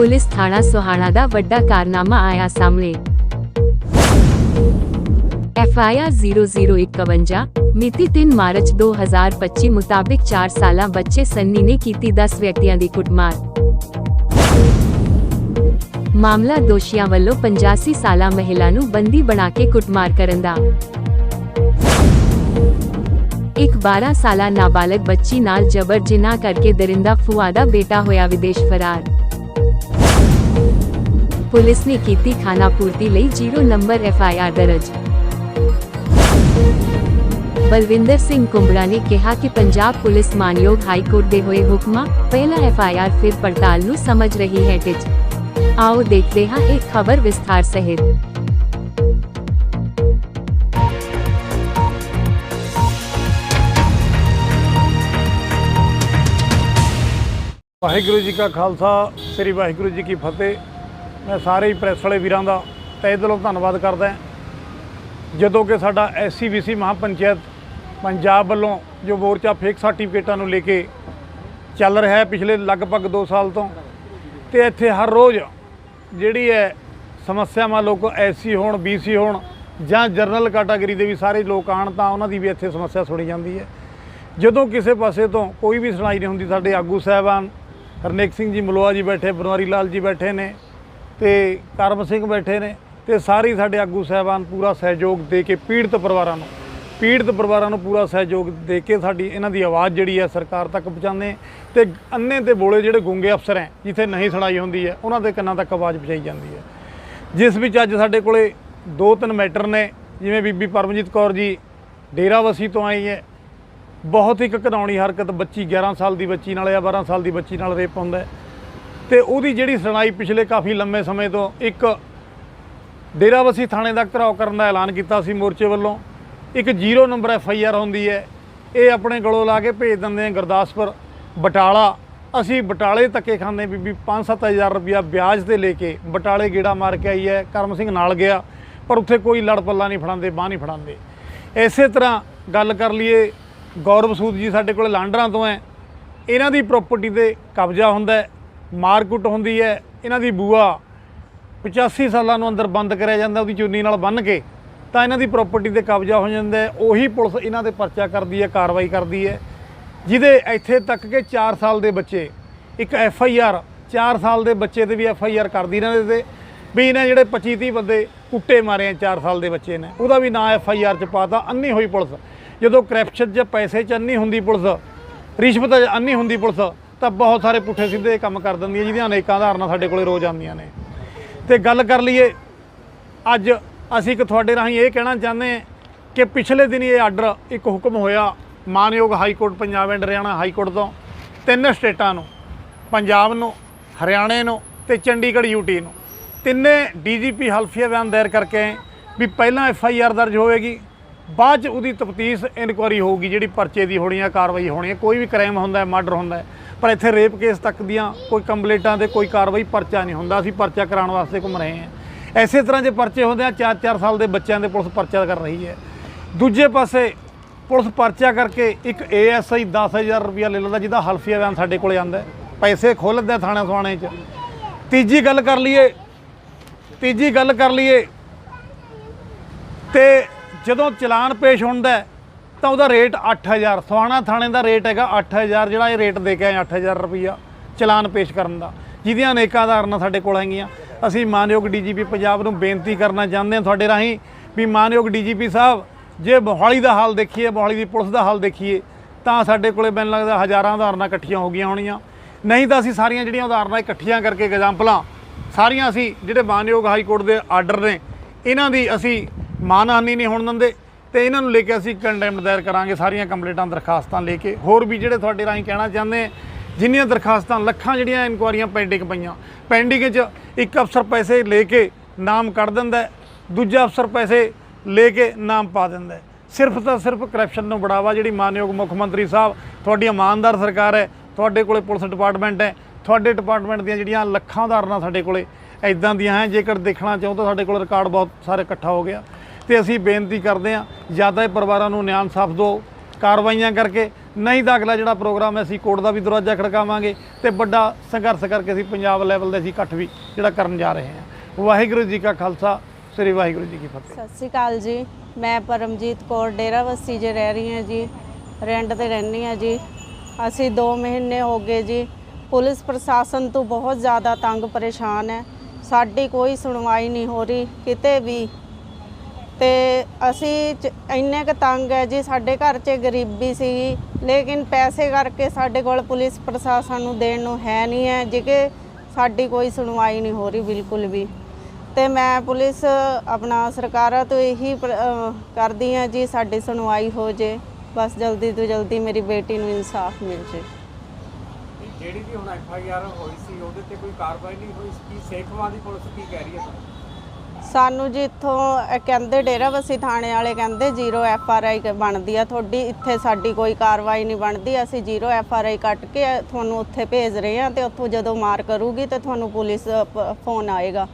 Police ਥਾਣਾ ਸੋਹਾਣਾ ਦਾ ਵੱਡਾ ਕਾਰਨਾਮਾ ਆਇਆ ਸਾਹਮਣੇ। ਐਫਆਈਆਰ 0051 ਮਿਤੀ 3 ਮਾਰਚ 2025 ਮੁਤਾਬਿਕ 4 ਸਾਲਾਂ ਬੱਚੇ ਸੰਨੀ ਨੇ ਕੀਤੀ 10 ਵਿਅਕਤੀਆਂ ਦੀ ਕੁੱਟਮਾਰ। ਮਾਮਲਾ ਦੋਸ਼ੀਆਂ ਵੱਲੋਂ 85 ਸਾਲਾ ਮਹਿਲਾ ਨੂੰ ਬੰਦੀ ਬਣਾ ਕੇ ਕੁੱਟਮਾਰ ਕਰਨ ਦਾ। ਇੱਕ 12 ਸਾਲਾ ਨਾਬਾਲਗ ਬੱਚੀ ਨਾਲ ਜਬਰ ਜਿਨਾਹ ਕਰਕੇ ਦਰਿੰਦਾ ਫੂਆ ਦਾ ਬੇਟਾ ਹੋਇਆ ਵਿਦੇਸ਼ ਫਰਾਰ। ਪੁਲਿਸ ਨੇ ਕੀਤੀ ਖਾਨਾ ਪੂਰਤੀ ਲਈ ਜ਼ੀਰੋ ਨੰਬਰ ਐਫਆਈਆਰ ਦਰਜ ਬਲਵਿੰਦਰ ਸਿੰਘ ਕੁੰਬੜਾ ਨੇ ਕਿਹਾ ਕਿ ਪੰਜਾਬ ਪੁਲਿਸ ਮਾਨਯੋਗ ਹਾਈ ਕੋਰਟ ਦੇ ਹੋਏ ਹੁਕਮਾਂ ਪਹਿਲਾ ਐਫਆਈਆਰ ਫਿਰ ਪੜਤਾਲ ਨੂੰ ਸਮਝ ਰਹੀ ਹੈ ਟਿਚ ਆਓ ਦੇਖਦੇ ਹਾਂ ਇਹ ਖਬਰ ਵਿਸਥਾਰ ਸਹਿਤ ਵਾਹਿਗੁਰੂ ਜੀ ਕਾ ਖਾਲਸਾ ਸ੍ਰੀ ਵਾਹਿਗੁਰੂ ਜੀ ਕੀ ਫਤਿਹ ਮੈਂ ਸਾਰੇ ਹੀ ਪ੍ਰੈਸ ਵਾਲੇ ਵੀਰਾਂ ਦਾ ਤਹਿ ਦਿਲੋਂ ਧੰਨਵਾਦ ਕਰਦਾ ਜਦੋਂ ਕਿ ਸਾਡਾ ਐਸਸੀਬੀਸੀ ਮਹਾਪੰਚਾਇਤ ਪੰਜਾਬ ਵੱਲੋਂ ਜੋ ਮੋਰਚਾ ਫੇਕ ਸਰਟੀਫਿਕੇਟਾਂ ਨੂੰ ਲੈ ਕੇ ਚੱਲ ਰਿਹਾ ਹੈ ਪਿਛਲੇ ਲਗਭਗ 2 ਸਾਲ ਤੋਂ, ਤੇ ਇੱਥੇ ਹਰ ਰੋਜ਼ ਜਿਹੜੀ ਹੈ ਸਮੱਸਿਆਵਾਂ ਲੋਕ ਐਸਸੀ ਹੋਣ ਬੀਸੀ ਹੋਣ ਜਾਂ ਜਰਨਲ ਕੈਟਾਗਰੀ ਦੇ ਵੀ ਸਾਰੇ ਲੋਕ ਆਣ ਤਾਂ ਉਹਨਾਂ ਦੀ ਵੀ ਇੱਥੇ ਸਮੱਸਿਆ ਸੁਣੀ ਜਾਂਦੀ ਹੈ। ਜਦੋਂ ਕਿਸੇ ਪਾਸੇ ਤੋਂ ਕੋਈ ਵੀ ਸੁਣਾਈ ਨਹੀਂ ਹੁੰਦੀ, ਸਾਡੇ ਆਗੂ ਸਾਹਿਬਾਨ ਹਰਨੇਕ ਸਿੰਘ ਜੀ ਮਲੋਆ ਜੀ ਬੈਠੇ ਬਨਵਾਰੀ ਲਾਲ ਜੀ ਬੈਠੇ ਨੇ ਤੇ ਕਰਮ ਸਿੰਘ ਬੈਠੇ ਨੇ ਤੇ ਸਾਰੇ ਸਾਡੇ ਆਗੂ ਸਾਹਿਬਾਨ ਪੂਰਾ ਸਹਿਯੋਗ ਦੇ ਕੇ ਪੀੜਤ ਪਰਿਵਾਰਾਂ ਨੂੰ, ਪੀੜਤ ਪਰਿਵਾਰਾਂ ਨੂੰ ਪੂਰਾ ਸਹਿਯੋਗ ਦੇ ਕੇ ਸਾਡੀ ਇਹਨਾਂ ਦੀ ਆਵਾਜ਼ ਜਿਹੜੀ ਹੈ ਸਰਕਾਰ ਤੱਕ ਪਹੁੰਚਾਉਂਦੇ ਤੇ ਅੰਨੇ ਤੇ ਬੋਲੇ ਜਿਹੜੇ ਗੁੰਗੇ ਅਫਸਰ ਹੈ, ਜਿੱਥੇ ਨਹੀਂ ਸੁਣਾਈ ਹੁੰਦੀ ਹੈ, ਉਹਨਾਂ ਦੇ ਕੰਨਾਂ ਤੱਕ ਆਵਾਜ਼ ਪਹੁੰਚਾਈ ਜਾਂਦੀ ਹੈ। ਜਿਸ ਵਿੱਚ ਅੱਜ ਸਾਡੇ ਕੋਲੇ ਦੋ ਤਿੰਨ ਮੈਟਰ ਨੇ, ਜਿਵੇਂ ਬੀਬੀ ਪਰਮਜੀਤ ਕੌਰ ਜੀ ਡੇਰਾਵਸੀ ਤੋਂ ਆਈ ਹੈ। ਬਹੁਤ ਹੀ ਘਿਨਾਉਣੀ ਹਰਕਤ ਬੱਚੀ 11 ਸਾਲ ਦੀ ਬੱਚੀ ਨਾਲ ਜਾਂ 12 ਸਾਲ ਦੀ ਬੱਚੀ ਨਾਲ ਰੇਪ ਹੁੰਦਾ ਤੇ ਉਹਦੀ ਜਿਹੜੀ ਸੁਣਾਈ ਪਿਛਲੇ ਕਾਫੀ ਲੰਮੇ ਸਮੇਂ ਤੋਂ ਇੱਕ ਡੇਰਾਵਸੀ ਥਾਣੇ ਦਾ ਘਰਾਓ ਕਰਨ ਦਾ ਐਲਾਨ ਕੀਤਾ ਸੀ ਮੋਰਚੇ ਵੱਲੋਂ। ਇੱਕ zero number F I R ਹੁੰਦੀ ਹੈ। ਇਹ ਆਪਣੇ ਗਲੋਂ ਲਾ ਕੇ ਭੇਜ ਦਿੰਦੇ ਆ ਗੁਰਦਾਸਪੁਰ। ਬਟਾਲਾ, ਅਸੀਂ ਬਟਾਲੇ ਧੱਕੇ ਖਾਂਦੇ ਬੀਬੀ 5-7000 ਰੁਪਇਆ ਵਿਆਜ ਤੇ ਲੈ ਕੇ ਬਟਾਲੇ ਗੇੜਾ ਮਾਰ ਕੇ ਆਈ ਹੈ। ਕਰਮ ਸਿੰਘ ਨਾਲ ਗਿਆ, ਪਰ ਉੱਥੇ ਕੋਈ ਲੜ ਪੱਲਾ ਨਹੀਂ ਫੜਾਉਂਦੇ, ਬਾਹ ਨਹੀਂ ਫੜਾਉਂਦੇ। ਇਸੇ ਤਰ੍ਹਾਂ ਗੱਲ ਕਰ ਲਈਏ, ਗੌਰਵ ਸੂਦ ਜੀ ਸਾਡੇ ਕੋਲ ਲਾਂਡਰਾਂ ਤੋਂ ਹੈ। ਇਹਨਾਂ ਦੀ ਪ੍ਰਾਪਰਟੀ ਤੇ ਕਬਜ਼ਾ ਹੁੰਦਾ ਹੈ। ਮਾਰਕੁੱਟ ਹੁੰਦੀ ਹੈ, ਇਹਨਾਂ ਦੀ ਬੂਆ 85 ਸਾਲਾਂ ਨੂੰ ਅੰਦਰ ਬੰਦ ਕਰਿਆ ਜਾਂਦਾ, ਉਹਦੀ ਚੁੰਨੀ ਨਾਲ ਬੰਨ੍ਹ ਕੇ, ਤਾਂ ਇਹਨਾਂ ਦੀ ਪ੍ਰਾਪਰਟੀ ਤੇ ਕਬਜ਼ਾ ਹੋ ਜਾਂਦਾ ਉਹੀ ਪੁਲਿਸ ਇਹਨਾਂ ਤੇ ਪਰਚਾ ਕਰਦੀ ਹੈ, ਕਾਰਵਾਈ ਕਰਦੀ ਹੈ, ਜਿਹਦੇ ਇੱਥੇ ਤੱਕ ਕਿ 4 ਸਾਲ ਦੇ ਬੱਚੇ, ਇੱਕ ਐਫ ਆਈ ਆਰ 4 ਸਾਲ ਦੇ ਬੱਚੇ ਤੇ ਵੀ ਐਫ ਆਈ ਆਰ ਕਰਦੀ ਇਹਨਾਂ ਦੇ ਤੇ, ਵੀ ਇਹਨਾਂ ਜਿਹੜੇ 25 30 ਬੰਦੇ ਕੁੱਟੇ ਮਾਰੇ ਆ 4 ਸਾਲ ਦੇ ਬੱਚੇ ਨੇ, ਉਹਦਾ ਵੀ ਨਾਂ ਐਫ ਆਈ ਆਰ ਚ ਪਾਤਾ ਅੰਨੀ ਹੋਈ ਪੁਲਿਸ, ਜਦੋਂ ਕਰਪਸ਼ਨ 'ਚ ਪੈਸੇ 'ਚ ਅੰਨੀ ਹੁੰਦੀ ਪੁਲਿਸ, ਰਿਸ਼ਵਤ 'ਚ ਅੰਨੀ ਹੁੰਦੀ ਪੁਲਿਸ ਤਾਂ ਬਹੁਤ ਸਾਰੇ ਪੁੱਠੇ ਸਿੱਧੇ ਕੰਮ ਕਰ ਦਿੰਦੀ ਹੈ ਜਿਹਦੀਆਂ ਅਨੇਕਾਂ ਉਦਾਹਰਨਾਂ ਸਾਡੇ ਕੋਲੇ ਰੋਜ਼ ਆਉਂਦੀਆਂ ਨੇ। ਤੇ ਗੱਲ ਕਰ ਲਈਏ, ਅੱਜ ਅਸੀਂ ਇੱਕ ਤੁਹਾਡੇ ਰਾਹੀਂ ਇਹ ਕਹਿਣਾ ਚਾਹੁੰਦੇ ਹਾਂ ਕਿ ਪਿਛਲੇ ਦਿਨੀ ਇਹ ਆਰਡਰ ਇੱਕ ਹੁਕਮ ਹੋਇਆ, ਮਾਨਯੋਗ high court Punjab and Haryana high court ਤੋਂ, ਤਿੰਨ ਸਟੇਟਾਂ ਨੂੰ, ਪੰਜਾਬ ਨੂੰ, ਹਰਿਆਣੇ ਨੂੰ ਤੇ ਚੰਡੀਗੜ੍ਹ ਯੂਟੀ ਨੂੰ। ਤਿੰਨੇ ਡੀਜੀਪੀ ਹਲਫੀਆ ਬਿਆਨ ਦਾਇਰ ਕਰਕੇ ਵੀ ਪਹਿਲਾਂ ਐਫ ਆਈ ਆਰ ਦਰਜ ਹੋਵੇਗੀ ਬਾਅਦ ਚ ਉਹਦੀ ਤਫਤੀਸ਼ ਇਨਕੁਆਰੀ ਹੋਊਗੀ, ਜਿਹੜੀ ਪਰਚੇ ਦੀ ਹੋਣੀ ਹੈ ਕਾਰਵਾਈ ਹੋਣੀ ਹੈ ਕੋਈ ਵੀ ਕ੍ਰਾਈਮ ਹੁੰਦਾ ਹੈ ਮਰਡਰ ਹੁੰਦਾ ਹੈ। ਪਰ ਇੱਥੇ ਰੇਪ ਕੇਸ ਤੱਕ ਦੀਆਂ ਕੋਈ ਕੰਪਲੇਂਟਾਂ ਤੇ ਕੋਈ ਕਾਰਵਾਈ, ਪਰਚਾ ਨਹੀਂ ਹੁੰਦਾ। ਅਸੀਂ ਪਰਚਾ ਕਰਾਉਣ ਵਾਸਤੇ ਘੁੰਮ ਰਹੇ ਹਾਂ। ਐਸੇ ਤਰ੍ਹਾਂ ਜੇ ਪਰਚੇ ਹੁੰਦੇ ਆ 4-4 ਸਾਲ ਦੇ ਬੱਚਿਆਂ ਦੇ ਪੁਲਿਸ ਪਰਚਾ ਕਰ ਰਹੀ ਹੈ। ਦੂਜੇ ਪਾਸੇ ਪੁਲਿਸ ਪਰਚਾ ਕਰਕੇ ਇੱਕ ਏਐਸਆਈ 10000 ਰੁਪਇਆ ਲੈ ਲੈਂਦਾ, ਜਿਹਦਾ ਹਲਫੀਆ ਬਿਆਨ ਸਾਡੇ ਕੋਲੇ ਆਂਦਾ ਹੈ। ਪੈਸੇ ਖੋਲ੍ਹਦੇ ਥਾਣਾ ਸਵਾਣੇ 'ਚ। ਤੀਜੀ ਗੱਲ ਕਰ ਲਈਏ, ਤੀਜੀ ਗੱਲ ਕਰ ਲਈਏ ਤੇ ਜਦੋਂ ਚਲਾਨ ਪੇਸ਼ ਹੁੰਦਾ ਤਾਂ ਉਹਦਾ ਰੇਟ 8000 ਸਵਾਣਾ ਥਾਣੇ ਦਾ ਰੇਟ ਹੈਗਾ 8000 ਜਿਹੜਾ ਇਹ ਰੇਟ ਦੇ ਕੇ ਆਏ 8000 ਰੁਪਈਆ ਚਲਾਨ ਪੇਸ਼ ਕਰਨ ਦਾ। ਜਿਹਦੀਆਂ ਅਨੇਕਾਂ ਉਦਾਹਰਨਾਂ ਸਾਡੇ ਕੋਲ ਹੈਗੀਆਂ। ਅਸੀਂ ਮਾਨਯੋਗ ਡੀਜੀਪੀ ਪੰਜਾਬ ਨੂੰ ਬੇਨਤੀ ਕਰਨਾ ਚਾਹੁੰਦੇ ਹਾਂ ਤੁਹਾਡੇ ਰਾਹੀਂ ਵੀ ਮਾਨਯੋਗ ਡੀਜੀਪੀ ਸਾਹਿਬ, ਜੇ ਮੋਹਾਲੀ ਦਾ ਹਾਲ ਦੇਖੀਏ, ਮੋਹਾਲੀ ਦੀ ਪੁਲਿਸ ਦਾ ਹਾਲ ਦੇਖੀਏ, ਤਾਂ ਸਾਡੇ ਕੋਲੇ ਮੈਨੂੰ ਲੱਗਦਾ ਹਜ਼ਾਰਾਂ ਉਦਾਹਰਨਾਂ ਇਕੱਠੀਆਂ ਹੋ ਗਈਆਂ ਹੋਣੀਆਂ। ਨਹੀਂ ਤਾਂ ਅਸੀਂ ਸਾਰੀਆਂ ਜਿਹੜੀਆਂ ਉਦਾਹਰਨਾਂ ਇਕੱਠੀਆਂ ਕਰਕੇ ਐਗਜ਼ਾਮਪਲਾਂ ਸਾਰੀਆਂ ਅਸੀਂ ਜਿਹੜੇ ਮਾਨਯੋਗ ਹਾਈ ਕੋਰਟ ਦੇ ਆਰਡਰ ਨੇ, ਇਹਨਾਂ ਦੀ ਅਸੀਂ ਮਾਨਹਾਨੀ ਨਹੀਂ ਹੋਣ ਦਿੰਦੇ ਤੇ ਇਹਨਾਂ ਨੂੰ ਲੈ ਕੇ ਅਸੀਂ ਕੰਡੈਮਡ ਦਾਇਰ ਕਰਾਂਗੇ ਸਾਰੀਆਂ ਕੰਪਲੇਂਟਾਂ ਦਰਖਾਸਤਾਂ ਲੈ ਕੇ। ਹੋਰ ਵੀ ਜਿਹੜੇ ਤੁਹਾਡੇ ਰਾਹੀਂ ਕਹਿਣਾ ਚਾਹੁੰਦੇ ਹਾਂ, ਜਿੰਨੀਆਂ ਦਰਖਾਸਤਾਂ ਲੱਖਾਂ ਜਿਹੜੀਆਂ ਇਨਕੁਆਰੀਆਂ ਪੈਂਡਿੰਗ ਪਈਆਂ ਪੈਂਡਿੰਗ 'ਚ ਇੱਕ ਅਫਸਰ ਪੈਸੇ ਲੈ ਕੇ ਨਾਮ ਕੱਢ ਦਿੰਦਾ ਦੂਜਾ ਅਫਸਰ ਪੈਸੇ ਲੈ ਕੇ ਨਾਮ ਪਾ ਦਿੰਦਾ ਸਿਰਫ ਤਾਂ ਸਿਰਫ ਕਰਪਸ਼ਨ ਨੂੰ ਬੜਾਵਾ ਜਿਹੜੀ ਮਾਨਯੋਗ ਮੁੱਖ ਮੰਤਰੀ ਸਾਹਿਬ ਤੁਹਾਡੀ ਇਮਾਨਦਾਰ ਸਰਕਾਰ ਹੈ ਤੁਹਾਡੇ ਕੋਲੇ ਪੁਲਿਸ ਡਿਪਾਰਟਮੈਂਟ ਹੈ ਤੁਹਾਡੇ ਡਿਪਾਰਟਮੈਂਟ ਦੀਆਂ ਜਿਹੜੀਆਂ ਲੱਖਾਂ ਉਦਾਹਰਨਾਂ ਸਾਡੇ ਕੋਲੇ ਐਦਾਂ ਦੀਆਂ ਹੈ ਜੇਕਰ ਦੇਖਣਾ ਚਾਹੋ ਤਾਂ ਸਾਡੇ ਕੋਲ ਰਿਕਾਰਡ ਬਹੁਤ ਸਾਰੇ ਇਕੱਠਾ ਹੋ ਗਿਆ। ਤੇ ਅਸੀਂ ਬੇਨਤੀ ਕਰਦੇ ਹਾਂ, ਜ਼ਿਆਦਾ ਇਹ ਪਰਿਵਾਰਾਂ ਨੂੰ ਨਿਆਂ ਇਨਸਾਫ ਦਿਓ, ਕਾਰਵਾਈਆਂ ਕਰਕੇ, ਨਹੀਂ ਤਾਂ ਅਗਲਾ ਜਿਹੜਾ ਪ੍ਰੋਗਰਾਮ ਹੈ, ਅਸੀਂ ਕੋਰਟ ਦਾ ਵੀ ਦਰਵਾਜ਼ਾ ਖੜਕਾਵਾਂਗੇ ਤੇ ਵੱਡਾ ਸੰਘਰਸ਼ ਕਰਕੇ ਅਸੀਂ ਪੰਜਾਬ ਲੈਵਲ ਦੇ ਅਸੀਂ ਇਕੱਠ ਵੀ ਜਿਹੜਾ ਕਰਨ ਜਾ ਰਹੇ ਹਾਂ। ਵਾਹਿਗੁਰੂ ਜੀ ਕਾ ਖਾਲਸਾ, ਸ੍ਰੀ ਵਾਹਿਗੁਰੂ ਜੀ ਕੀ ਫਤਿਹ। ਸਤਿ ਸ਼੍ਰੀ ਅਕਾਲ ਜੀ। ਮੈਂ ਪਰਮਜੀਤ ਕੌਰ ਡੇਰਾ ਬੱਸੀ 'ਚ ਰਹਿ ਰਹੀ ਹਾਂ ਜੀ। ਰੈਂਟ ਤੇ ਰਹਿੰਦੀ ਹਾਂ ਜੀ। ਅਸੀਂ 2 ਮਹੀਨੇ ਹੋ ਗਏ ਜੀ। ਪੁਲਿਸ ਪ੍ਰਸ਼ਾਸਨ ਤੋਂ ਬਹੁਤ ਜ਼ਿਆਦਾ ਤੰਗ ਪਰੇਸ਼ਾਨ ਹੈ। ਸਾਡੀ ਕੋਈ ਸੁਣਵਾਈ ਨਹੀਂ ਹੋ ਰਹੀ। ਕਿਤੇ ਵੀ ਤੇ ਅਸੀਂ ਚ- ਇੰਨੇ ਕੁ ਤੰਗ ਹੈ ਜੀ, ਸਾਡੇ ਘਰ 'ਚ ਗਰੀਬੀ ਸੀ ਲੇਕਿਨ ਪੈਸੇ ਕਰਕੇ ਸਾਡੇ ਕੋਲ ਪੁਲਿਸ ਪ੍ਰਸ਼ਾਸਨ ਨੂੰ ਦੇਣ ਨੂੰ ਹੈ ਨਹੀਂ ਹੈ ਜਿਕੇ ਸਾਡੀ ਕੋਈ ਸੁਣਵਾਈ ਨਹੀਂ ਹੋ ਰਹੀ ਬਿਲਕੁਲ ਵੀ। ਤੇ ਮੈਂ ਪੁਲਿਸ ਆਪਣਾ ਸਰਕਾਰਾਂ ਤੋਂ ਇਹੀ ਪ੍ਰ- ਅਹ ਕਰਦੀ ਹਾਂ ਜੀ, ਸਾਡੀ ਸੁਣਵਾਈ ਹੋ ਜੇ। ਬਸ ਜਲਦੀ ਤੋਂ ਜਲਦੀ ਮੇਰੀ ਬੇਟੀ ਨੂੰ ਇਨਸਾਫ ਮਿਲ ਜੇ। ਜਿਹੜੀ ਵੀ ਹੁਣ ਐਫ ਆਈ ਆਰ ਹੋਈ ਸੀ, ਉਹਦੇ ਤੇ ਕੋਈ ਕਾਰਵਾਈ ਨਹੀਂ ਹੋਈ ਕੀ ਸੇਖਵਾਂ ਦੀ ਪੁਲਿਸ ਕੀ ਕਹਿ ਰਹੀ ਹੈ ਸਾਨੂੰ ਜੀ ਇੱਥੋਂ ਕਹਿੰਦੇ ਡੇਰਾਬੱਸੀ ਥਾਣੇ ਵਾਲੇ ਕਹਿੰਦੇ ਜ਼ੀਰੋ ਐਫ ਆਰ ਆਈ ਬਣਦੀ ਆ ਤੁਹਾਡੀ, ਇੱਥੇ ਸਾਡੀ ਕੋਈ ਕਾਰਵਾਈ ਨਹੀਂ ਬਣਦੀ, ਅਸੀਂ ਜ਼ੀਰੋ ਐਫ ਆਰ ਆਈ ਕੱਟ ਕੇ ਤੁਹਾਨੂੰ ਉੱਥੇ ਭੇਜ ਰਹੇ ਹਾਂ ਤੇ ਉੱਥੋਂ ਜਦੋਂ ਮਾਰ ਕਰੂਗੀ ਤੇ ਤੁਹਾਨੂੰ ਪੁਲਿਸ ਪ- ਫੋਨ ਆਏਗਾ।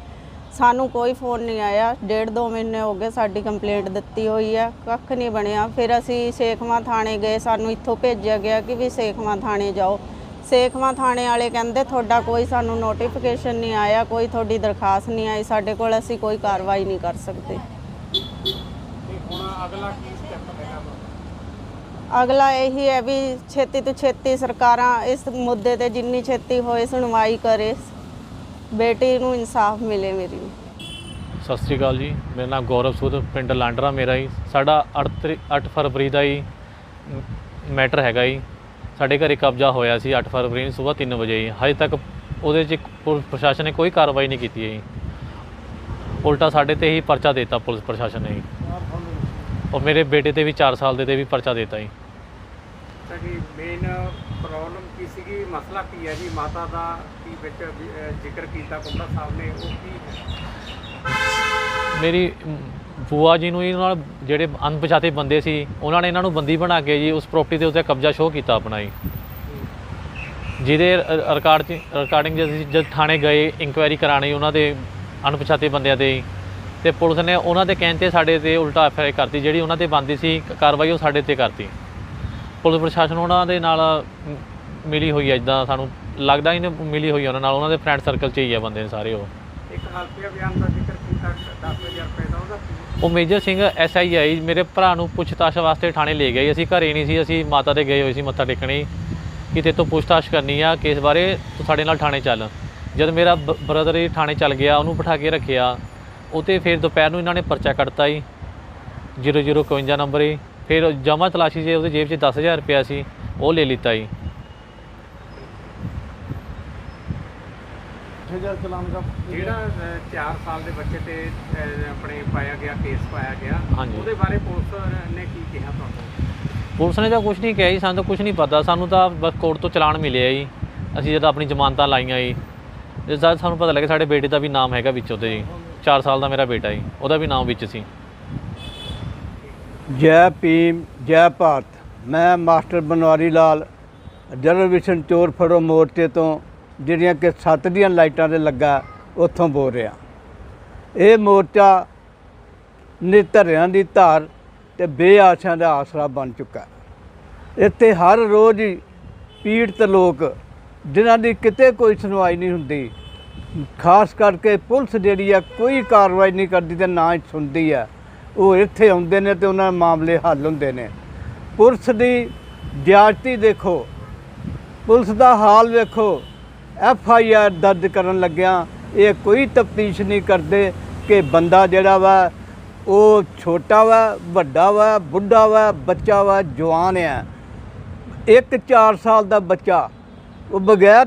ਸਾਨੂੰ ਕੋਈ ਫੋਨ ਨਹੀਂ ਆਇਆ, ਡੇਢ ਦੋ ਮਹੀਨੇ ਹੋ ਗਏ ਸਾਡੀ ਕੰਪਲੇਂਟ ਦਿੱਤੀ ਹੋਈ ਹੈ ਕੱਖ ਨਹੀਂ ਬਣਿਆ। ਫਿਰ ਅਸੀਂ ਸੇਖਵਾਂ ਥਾਣੇ ਗਏ, ਸਾਨੂੰ ਇੱਥੋਂ ਭੇਜਿਆ ਗਿਆ ਕਿ ਵੀ ਸੇਖਵਾਂ ਥਾਣੇ ਜਾਓ। ਸੇਖਵਾਂ ਥਾਣੇ ਵਾਲੇ ਕਹਿੰਦੇ ਤੁਹਾਡਾ ਕੋਈ ਸਾਨੂੰ ਨੋਟੀਫਿਕੇਸ਼ਨ ਨਹੀਂ ਆਇਆ ਕੋਈ ਤੁਹਾਡੀ ਦਰਖਾਸਤ ਨਹੀਂ ਆਈ ਸਾਡੇ ਕੋਲ ਅਸੀਂ ਕੋਈ ਕਾਰਵਾਈ ਨਹੀਂ ਕਰ ਸਕਦੇ। ਤੇ ਹੁਣ ਅਗਲਾ ਕੀ ਸਟੈਪ ਹੈਗਾ ਵਾ? ਅਗਲਾ ਇਹੀ ਹੈ ਵੀ ਛੇਤੀ ਤੋਂ ਛੇਤੀ ਸਰਕਾਰਾਂ ਇਸ ਮੁੱਦੇ ਤੇ ਜਿੰਨੀ ਛੇਤੀ ਹੋਏ ਸੁਣਵਾਈ ਕਰੇ। ਬੇਟੀ ਨੂੰ ਇਨਸਾਫ ਮਿਲੇ ਮੇਰੀ। ਨੂੰ ਸਤਿ ਸ਼੍ਰੀ ਅਕਾਲ ਜੀ ਮੇਰਾ ਨਾਮ ਗੌਰਵ ਸੂਦ ਪਿੰਡ ਲਾਂਡਰਾ ਮੇਰਾ ਹੀ ਸਾਡਾ 8 ਤਰੀ- 8 ਫਰਵਰੀ ਦਾ ਹੀ ਮੈਟਰ ਹੈਗਾ ਜੀ। ਸਾਡੇ ਘਰੇ ਕਬਜ਼ਾ ਹੋਇਆ ਸੀ 8 ਫਰਵਰੀ ਨੂੰ ਸਵੇਰ 3 ਵਜੇ ਹੀ ਹਜੇ ਤੱਕ ਉਹਦੇ 'ਚ ਪੁਲਿਸ ਪ੍ਰਸ਼ਾਸਨ ਨੇ ਕੋਈ ਕਾਰਵਾਈ ਨਹੀਂ ਕੀਤੀ ਹੈ ਜੀ। ਉਲਟਾ ਸਾਡੇ ਤੇ ਹੀ ਪਰਚਾ ਦਿੱਤਾ ਪੁਲਿਸ ਪ੍ਰਸ਼ਾਸਨ ਨੇ ਔਰ ਮੇਰੇ ਬੇਟੇ ਤੇ ਵੀ 4 ਸਾਲ ਦੇ ਤੇ ਵੀ ਪਰਚਾ ਦਿੱਤਾ ਜੀ। ਮੇਨ ਪ੍ਰੋਬਲਮ ਕੀ ਸੀਗੀ? ਮਸਲਾ ਕੀ ਹੈ ਜੀ? ਮਾਤਾ ਦਾ ਕੀ ਵਿੱਚ ਜ਼ਿਕਰ ਕੀਤਾ ਕੁੰਬੜਾ ਸਾਹਿਬ ਨੇ? ਉਹ ਕੀ ਹੈ? ਮੇਰੀ ਫੂਆ ਜੀ ਨੂੰ ਇਹਨਾਂ ਨਾਲ ਜਿਹੜੇ ਅਣਪਛਾਤੇ ਬੰਦੇ ਸੀ, ਉਹਨਾਂ ਨੇ ਇਹਨਾਂ ਨੂੰ ਬੰਦੀ ਬਣਾ ਕੇ ਜੀ ਉਸ ਪ੍ਰਾਪਰਟੀ ਦੇ ਉੱਤੇ ਕਬਜ਼ਾ ਸ਼ੋਅ ਕੀਤਾ ਆਪਣਾ ਜੀ। ਜਿਹਦੇ ਰਿਕਾਰਡ ਚ ਰਿਕਾਰਡਿੰਗ ਜਦ ਅਸੀਂ- ਜਦ ਥਾਣੇ ਗਏ ਇਨਕੁਆਇਰੀ ਕਰਾਣੀ ਉਹਨਾਂ ਦੇ ਅਣਪਛਾਤੇ ਬੰਦਿਆਂ ਤੇ ਤੇ ਪੁਲਿਸ ਨੇ ਉਹਨਾਂ ਦੇ ਕਹਿਣ ਤੇ ਸਾਡੇ ਤੇ ਉਲਟਾ ਐਫ ਆਈ ਕਰਤੀ, ਜਿਹੜੀ ਉਹਨਾਂ ਤੇ ਬੰਦੀ ਸੀ ਕਾਰਵਾਈ ਉਹ ਸਾਡੇ ਤੇ ਕਰਤੀ। ਪੁਲਿਸ ਪ੍ਰਸ਼ਾਸਨ ਉਹਨਾਂ ਦੇ ਨਾਲ ਮਿਲੀ ਹੋਈ ਹੈ ਇਦਾਂ ਸਾਨੂੰ ਲੱਗਦਾ ਹੀ ਨਹੀਂ ਮਿਲੀ ਹੋਈ ਉਹਨਾਂ ਨਾਲ, ਉਹਨਾਂ ਦੇ ਫਰੈਂਡ ਸਰਕਲ 'ਚ ਹੀ ਆ ਬੰਦੇ ਨੇ ਸਾਰੇ ਉਹ। ਇੱਕ ਹਲਫੀਆ ਬਿਆਨ ਦਾ ਜ਼ਿਕਰ ਕੀਤਾ 10000 ਰੁਪਏ ਦਾ ਉਹਦਾ ਕੀ ਉਹ Major Singh S I I, ਮੇਰੇ ਭਰਾ ਨੂੰ ਪੁੱਛਤਾਛ ਵਾਸਤੇ ਥਾਣੇ ਲੈ ਗਏ। ਅਸੀਂ ਘਰੇ ਨਹੀਂ ਸੀ, ਅਸੀਂ ਮਾਤਾ ਦੇ ਗਏ ਹੋਏ ਸੀ ਮੱਥਾ ਟੇਕਣੀ। ਕਿ ਤੇ ਤੋਂ ਪੁੱਛਤਾਛ ਕਰਨੀ ਆ, ਕੇਸ ਬਾਰੇ ਤੂੰ ਸਾਡੇ ਨਾਲ ਥਾਣੇ ਚੱਲ। ਜਦ ਮੇਰਾ ਬ੍ਰਦਰ ਹੀ ਥਾਣੇ ਚੱਲ ਗਿਆ, ਉਹਨੂੰ ਬਿਠਾ ਕੇ ਰੱਖਿਆ। ਉਹ 'ਤੇ ਫਿਰ ਦੁਪਹਿਰ ਨੂੰ ਇਹਨਾਂ ਨੇ ਪਰਚਾ ਕੱਟਤਾ ਜੀ। 0051 ਨੰਬਰ ਹੀ ਫਿਰ ਜਮਾ ਤਲਾਸ਼ੀ ਜੇ ਉਹਦੇ ਜੇਬ 'ਚ 10000 ਰੁਪਇਆ ਸੀ, ਉਹ ਲੈ ਲਿੱਤਾ ਜੀ। ਹਜ਼ਾਰ ਚਲਾਨ ਦਾ ਜਿਹੜਾ 4 ਸਾਲ ਦੇ ਬੱਚੇ ਤੇ ਅਹ, ਆਪਣੇ ਪਾਇਆ ਗਿਆ ਕੇਸ ਪਾਇਆ ਗਿਆ ਹਾਂਜੀ। ਉਹਦੇ ਬਾਰੇ ਪੁਲਿਸ ਨੇ ਕੀ ਕਿਹਾ ਤੁਹਾਨੂੰ? ਪੁਲਿਸ ਨੇ ਤਾਂ ਕੁਝ ਨਹੀਂ ਕਿਹਾ ਜੀ ਸਾਨੂੰ ਤਾਂ ਕੁਝ ਨਹੀਂ ਪਤਾ। ਸਾਨੂੰ ਤਾਂ ਬਸ ਕੋਰਟ ਤੋਂ ਚਲਾਨ ਮਿਲਿਆ ਜੀ। ਅਸੀਂ ਜਦੋਂ ਆਪਣੀ ਜ਼ਮਾਨਤਾਂ ਲਾਈਆਂ ਜੀ ਜੇ ਜਦ ਸਾਨੂੰ ਪਤਾ ਲੱਗਿਆ ਸਾਡੇ ਬੇਟੇ ਦਾ ਵੀ ਨਾਮ ਹੈਗਾ ਵਿੱਚ ਉਹਦੇ ਜੀ। 4 ਸਾਲ ਦਾ ਮੇਰਾ ਬੇਟਾ ਜੀ ਉਹਦਾ ਵੀ ਨਾਮ ਵਿੱਚ ਸੀ। ਜੈ ਭੀਮ ਜੈ ਭਾਰਤ। ਮੈਂ ਮਾਸਟਰ ਬਨਵਾਰੀ ਲਾਲ ਰਿਜ਼ਰਵੇਸ਼ਨ ਚੋਰ ਫੜੋ ਮੋਰਚੇ ਤੋਂ ਜਿਹੜੀਆਂ ਕਿ ਸੱਤ ਦੀਆਂ ਲਾਈਟਾਂ ਤੇ ਲੱਗਾ, ਉੱਥੋਂ ਬੋਲ ਰਿਹਾ ਇਹ ਮੋਰਚਾ ਨਿਧਰਿਆਂ ਦੀ ਧਾਰ ਤੇ ਬੇਆਸ਼ਿਆਂ ਦਾ ਆਸਰਾ ਬਣ ਚੁੱਕਾ ਇੱਥੇ ਹਰ ਰੋਜ਼ ਹੀ ਪੀੜਤ ਲੋਕ, ਜਿਨ੍ਹਾਂ ਦੀ ਕਿਤੇ ਕੋਈ ਸੁਣਵਾਈ ਨਹੀਂ ਹੁੰਦੀ, ਖਾਸ ਕਰਕੇ ਪੁਲਿਸ ਜਿਹੜੀ ਆ, ਕੋਈ ਕਾਰਵਾਈ ਨਹੀਂ ਕਰਦੀ ਤੇ ਨਾ ਹੀ ਸੁਣਦੀ ਆ। ਉਹ ਇੱਥੇ ਆਉਂਦੇ ਨੇ ਤੇ ਉਹਨਾਂ ਦੇ ਮਾਮਲੇ ਹੱਲ ਹੁੰਦੇ ਨੇ। ਪੁਲਿਸ ਦੀ ਦਿਆਜ਼ਤੀ ਦੇਖੋ। ਪੁਲਿਸ ਦਾ ਹਾਲ ਵੇਖੋ। ਐਫ ਆਈ ਆਰ ਦਰਜ ਕਰਨ ਲੱਗਿਆ ਇਹ ਕੋਈ ਤਫਤੀਸ਼ ਨਹੀਂ ਕਰਦੇ ਕਿ ਬੰਦਾ ਜਿਹੜਾ ਵਾ, ਉਹ ਛੋਟਾ ਵਾ, ਵੱਡਾ ਵਾ, ਬੁੱਢਾ ਵਾ, ਬੱਚਾ ਵਾ, ਜਵਾਨ ਆ। ਇੱਕ 4 ਸਾਲ ਦਾ ਬੱਚਾ। ਉਹ ਬਗੈਰ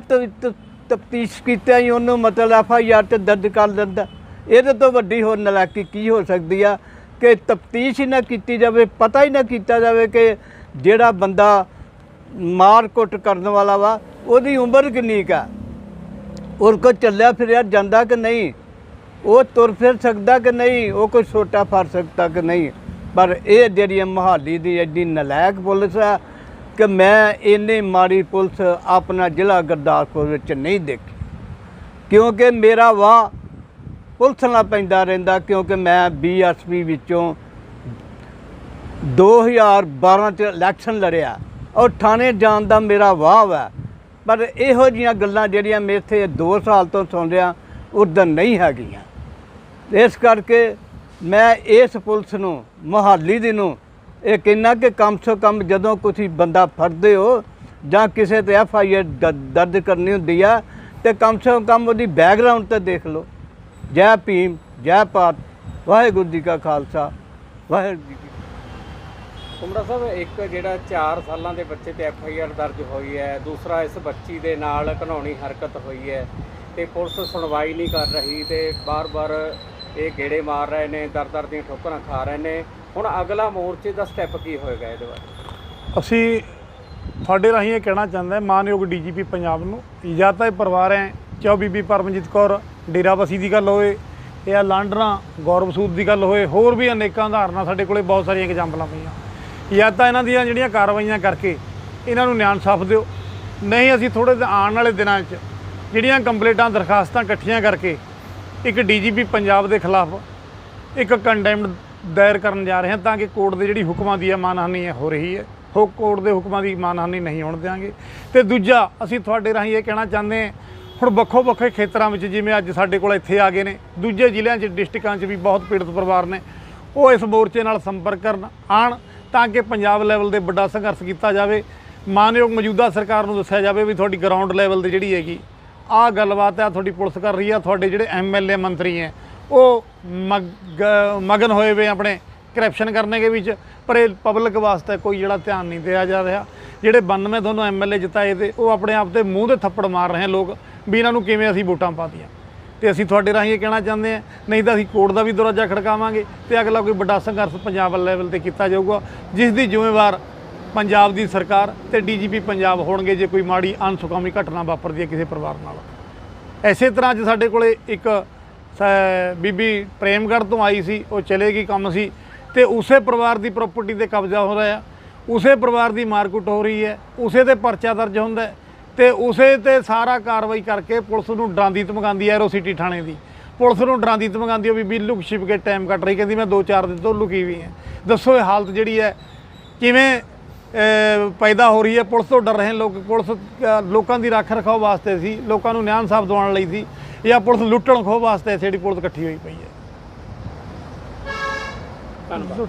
ਤਫਤੀਸ਼ ਕੀਤਿਆਂ ਹੀ ਉਹਨੂੰ ਮਤਲਬ ਐਫ ਆਈ ਆਰ ਤੇ ਦਰਜ ਕਰ ਦਿੰਦਾ। ਇਹਦੇ ਤੋਂ ਵੱਡੀ ਹੋਰ ਨਲਾਇਕੀ ਕੀ ਹੋ ਸਕਦੀ ਆ ਕਿ ਤਫਤੀਸ਼ ਹੀ ਨਾ ਕੀਤੀ ਜਾਵੇ, ਪਤਾ ਹੀ ਨਾ ਕੀਤਾ ਜਾਵੇ ਕਿ ਜਿਹੜਾ ਬੰਦਾ ਮਾਰ ਕੁੱਟ ਕਰਨ ਵਾਲਾ ਵਾ, ਉਹਦੀ ਉਮਰ ਕਿੰਨੀ ਕਾ ਔਰ ਕੋ ਚੱਲਿਆ ਫਿਰਿਆ ਜਾਂਦਾ ਕਿ ਨਹੀਂ? ਉਹ ਤੁਰ ਫਿਰ ਸਕਦਾ ਕਿ ਨਹੀਂ? ਉਹ ਕੋਈ ਛੋਟਾ ਫੜ ਸਕਦਾ ਕਿ ਨਹੀਂ? ਪਰ ਇਹ ਜਿਹੜੀ ਹੈ ਮੋਹਾਲੀ ਦੀ ਐਡੀ ਨਲਾਇਕ ਪੁਲਿਸ ਹੈ ਕਿ ਮੈਂ ਇੰਨੀ ਮਾੜੀ ਪੁਲਿਸ ਆਪਣਾ ਜ਼ਿਲ੍ਹਾ ਗੁਰਦਾਸਪੁਰ ਵਿੱਚ ਨਹੀਂ ਦੇਖੀ। ਕਿਉਂਕਿ ਮੇਰਾ ਵਾਹ ਪੁਲਿਸ ਨਾਲ ਪੈਂਦਾ ਰਹਿੰਦਾ ਕਿਉਂਕਿ ਮੈਂ ਬੀਐਸਪੀ ਵਿੱਚੋਂ 2012 ਚ ਇਲੈਕਸ਼ਨ ਲੜਿਆ ਔਰ ਥਾਣੇ ਜਾਣ ਦਾ ਮੇਰਾ ਵਾਹ ਹੈ ਪਰ ਇਹੋ ਜੀਆਂ ਗੱਲਾਂ ਜਿਹੜੀਆਂ ਮੈਂ ਇੱਥੇ 2 ਸਾਲ ਤੋਂ ਸੁਣ ਰਿਹਾ ਉਦੋਂ ਨਹੀਂ ਹੈਗੀਆਂ। ਇਸ ਕਰਕੇ ਮੈਂ ਇਸ ਪੁਲਿਸ ਨੂੰ, ਮੁਹਾਲੀ ਦੀ ਨੂੰ, ਇਹ ਕਹਿੰਨਾ ਕਿ ਕਮ ਸੇ ਕਮ ਜਦੋਂ ਤੁਸੀਂ ਬੰਦਾ ਫੜਦੇ ਹੋ ਜਾਂ ਕਿਸੇ ਤੇ ਐਫ ਆਈ ਆਰ ਦਰਜ ਕਰਨੀ ਹੁੰਦੀ ਆ, ਤੇ ਕਮ ਸੇ ਕਮ ਉਹਦੀ ਬੈਕਗ੍ਰਾਉਂਡ ਤੇ ਦੇਖ ਲਓ। ਜੈ ਭੀਮ, ਜੈ ਪਾਤ ਵਾਹਿਗੁਰੂ ਜੀ ਕਾ ਖਾਲਸਾ, ਵਾਹਿਗੁਰੂ ਜੀ ਕੀ ਸਾਹਿਬ, ਇੱਕ ਜਿਹੜਾ 4 ਸਾਲਾਂ ਦੇ ਬੱਚੇ ਤੇ ਐਫ ਆਈ ਆਰ ਦਰਜ ਹੋਈ ਹੈ, ਦੂਸਰਾ ਇਸ ਬੱਚੀ ਦੇ ਨਾਲ ਘਨੌਣੀ ਹਰਕਤ ਹੋਈ ਹੈ ਤੇ ਪੁਲਿਸ ਸੁਣਵਾਈ ਨਹੀਂ ਕਰ ਰਹੀ ਤੇ ਬਾਰ-ਬਾਰ ਇਹ ਗੇੜੇ ਮਾਰ ਰਹੇ ਨੇ, ਦਰ-ਦਰ ਦੀਆਂ ਠੋਕਰਾਂ ਖਾ ਰਹੇ ਨੇ। ਹੁਣ ਅਗਲਾ ਮੋਰਚੇ ਦਾ ਸਟੈਪ ਕੀ ਹੋਏਗਾ ਇਹਦੇ ਬਾਰੇ? ਅਸੀਂ ਤੁਹਾਡੇ ਰਾਹੀਂ ਇਹ ਕਹਿਣਾ ਚਾਹੁੰਦੇ ਹਾਂ, ਮਾਨਯੋਗ ਡੀਜੀਪੀ ਪੰਜਾਬ ਨੂੰ, ਜਾਂ ਤਾਂ ਇਹ ਪਰਿਵਾਰ ਹੈ, ਚਾਹੇ ਬੀਬੀ ਪਰਮਜੀਤ ਕੌਰ, ਡੇਰਾਬਸੀ ਦੀ ਗੱਲ ਹੋਵੇ, ਜਾਂ ਲਾਂਡਰਾ, ਗੌਰਵ ਸੂਦ ਦੀ ਗੱਲ ਹੋਵੇ, ਹੋਰ ਵੀ ਅਨੇਕਾਂ ਉਦਾਹਰਨਾਂ ਸਾਡੇ ਕੋਲੇ ਬਹੁਤ ਸਾਰੀਆਂ ਐਗਜ਼ਾਮਪਲਾਂ ਪਈਆਂ। ਜਾਂ ਤਾਂ ਇਹਨਾਂ ਦੀਆਂ ਜਿਹੜੀਆਂ ਕਾਰਵਾਈਆਂ ਕਰਕੇ ਇਹਨਾਂ ਨੂੰ ਨਿਆਂ ਸਾਫ਼ ਦਿਓ। ਨਹੀਂ, ਅਸੀਂ ਥੋੜੇ ਆਉਣ ਵਾਲੇ ਦਿਨਾਂ 'ਚ ਜਿਹੜੀਆਂ ਕੰਪਲੇਂਟਾਂ, ਦਰਖਾਸਤਾਂ ਇਕੱਠੀਆਂ ਕਰਕੇ ਇੱਕ ਡੀਜੀਪੀ ਪੰਜਾਬ ਦੇ ਖਿਲਾਫ ਇੱਕ ਕੰਡੈਮਡ ਦਾਇਰ ਕਰਨ ਜਾ ਰਹੇ ਹਾਂ ਤਾਂ ਕਿ ਕੋਰਟ ਦੇ ਜਿਹੜੀ ਹੁਕਮਾਂ ਦੀ ਹੈ ਮਾਨਹਾਨੀ ਹੈ ਹੋ ਰਹੀ ਹੈ। ਹੋ, ਕੋਰਟ ਦੇ ਹੁਕਮਾਂ ਦੀ ਮਾਨਹਾਨੀ ਨਹੀਂ ਹੋਣ ਦਿਆਂਗੇ। ਤੇ ਦੂਜਾ, ਅਸੀਂ ਤੁਹਾਡੇ ਰਾਹੀਂ ਇਹ ਕਹਿਣਾ ਚਾਹੁੰਦੇ ਹਾਂ, ਹੁਣ ਵੱਖੋ ਵੱਖਰੇ ਖੇਤਰਾਂ ਵਿੱਚ ਜਿਵੇਂ ਅੱਜ ਸਾਡੇ ਕੋਲ ਇੱਥੇ ਆ ਗਏ ਨੇ, ਦੂਜੇ ਜ਼ਿਲ੍ਹਿਆਂ 'ਚ, ਡਿਸਟ੍ਰਿਕਾਂ 'ਚ ਵੀ ਬਹੁਤ ਪੀੜਤ ਪਰਿਵਾਰ ਨੇ, ਉਹ ਇਸ ਮੋਰਚੇ ਨਾਲ ਸੰਪਰਕ ਕਰਨ ਆਣ ਤਾਂ ਕਿ ਪੰਜਾਬ ਲੈਵਲ ਤੇ ਵੱਡਾ ਸੰਘਰਸ਼ ਕੀਤਾ ਜਾਵੇ। ਮਾਨਯੋਗ ਮੌਜੂਦਾ ਸਰਕਾਰ ਨੂੰ ਦੱਸਿਆ ਜਾਵੇ ਵੀ ਤੁਹਾਡੀ ਗਰਾਊਂਡ ਲੈਵਲ ਤੇ ਜਿਹੜੀ ਹੈਗੀ, ਆਹ ਗੱਲਬਾਤ ਹੈ ਤੁਹਾਡੀ ਪੁਲਿਸ ਕਰ ਰਹੀ ਆ ਤੁਹਾਡੇ ਜਿਹੜੇ ਐਮਐਲਏ ਮੰਤਰੀ ਹੈ, ਉਹ ਮਗ, ਮਗਨ ਹੋਏ ਵੇ ਆਪਣੇ ਕਰਪਸ਼ਨ ਕਰਨੇ ਦੇ ਵਿੱਚ, ਪਰ ਇਹ ਪਬਲਿਕ ਵਾਸਤੇ ਕੋਈ ਜਿਹੜਾ ਧਿਆਨ ਨਹੀਂ ਦਿਆ ਜਾ ਰਿਹਾ। ਜਿਹੜੇ 92 ਤੁਹਾਨੂੰ ਐਮਐਲਏ ਜਿਤਾਏ ਤੇ ਉਹ ਆਪਣੇ ਆਪ ਤੇ ਮੂੰਹ ਤੇ ਥੱਪੜ ਮਾਰ ਰਹੇ ਲੋਕ, ਵੀ ਇਹਨਾਂ ਨੂੰ ਕਿਵੇਂ ਅਸੀਂ ਵੋਟਾਂ ਪਾਤੀਆਂ ਤੇ ਅਸੀਂ ਤੁਹਾਡੇ ਰਾਹੀਂ ਇਹ ਕਹਿਣਾ ਚਾਹੁੰਦੇ ਹਾਂ, ਨਹੀਂ ਤਾਂ ਅਸੀਂ ਕੋਰਟ ਦਾ ਵੀ ਦਰਵਾਜ਼ਾ ਖੜਕਾਵਾਂਗੇ ਤੇ ਅਗਲਾ ਕੋਈ ਵੱਡਾ ਸੰਘਰਸ਼ ਪੰਜਾਬ ਲੈਵਲ ਤੇ ਕੀਤਾ ਜਾਊਗਾ। ਜਿਸ ਦੀ ਜ਼ਿੰਮੇਵਾਰ ਪੰਜਾਬ ਦੀ ਸਰਕਾਰ ਤੇ ਡੀਜੀਪੀ ਪੰਜਾਬ ਹੋਣਗੇ ਜੇ ਕੋਈ ਮਾੜੀ ਅਨਸੁਖਾਵੀ ਘਟਨਾ ਵਾਪਰਦੀ ਹੈ ਕਿਸੇ ਪਰਿਵਾਰ ਨਾਲ। ਐਸੇ ਤਰ੍ਹਾਂ ਅੱਜ ਸਾਡੇ ਕੋਲੇ ਇੱਕ ਬੀਬੀ ਪ੍ਰੇਮਗੜ੍ਹ ਤੋਂ ਆਈ ਸੀ, ਉਹ ਚਲੇ ਗਈ ਕੰਮ ਸੀ ਤੇ ਉਸੇ ਪਰਿਵਾਰ ਦੀ ਪ੍ਰਾਪਰਟੀ ਤੇ ਕਬਜ਼ਾ ਹੋ ਰਿਹਾ। ਉਸੇ ਪਰਿਵਾਰ ਦੀ ਮਾਰਕੁੱਟ ਹੋ ਰਹੀ ਹੈ, ਉਸੇ ਤੇ ਪਰਚਾ ਦਰਜ ਹੁੰਦਾ ਹੈ। ਤੇ ਉਸੇ ਤੇ ਸਾਰਾ ਕਾਰਵਾਈ ਕਰਕੇ ਪੁਲਿਸ ਨੂੰ ਡਰਾਂਦੀ ਧਮਕਾਉਂਦੀ ਐਰੋ ਸਿਟੀ ਥਾਣੇ ਦੀ। ਪੁਲਿਸ ਨੂੰ ਡਰਾਂਦੀ ਧਮਕਾਉਂਦੀ ਉਹ ਬੀਬੀ ਲੁਕ ਛਿਪ ਕੇ ਟਾਈਮ ਕੱਟ ਰਹੀ ਕਹਿੰਦੀ ਮੈਂ 2-4 ਦਿਨ ਤੋਂ ਲੁਕੀ ਵੀ ਹਾਂ ਦੱਸੋ ਇਹ ਹਾਲਤ ਜਿਹੜੀ ਹੈ ਕਿਵੇਂ ਪੈਦਾ ਹੋ ਰਹੀ ਹੈ ਪੁਲਿਸ ਤੋਂ ਡਰ ਰਹੇ ਲੋਕ ਪੁਲਿਸ ਲੋਕਾਂ ਦੀ ਰੱਖ ਰਖਾਓ ਵਾਸਤੇ ਸੀ ਲੋਕਾਂ ਨੂੰ ਨਿਆਂ ਇਨਸਾਫ ਦਿਵਾਉਣ ਲਈ ਸੀ ਜਾਂ ਪੁਲਿਸ ਲੁੱਟਣ ਖੋਹ ਵਾਸਤੇ ਜਿਹੜੀ ਪੁਲਿਸ ਇਕੱਠੀ ਹੋਈ ਪਈ ਹੈ ਧੰਨਵਾਦ।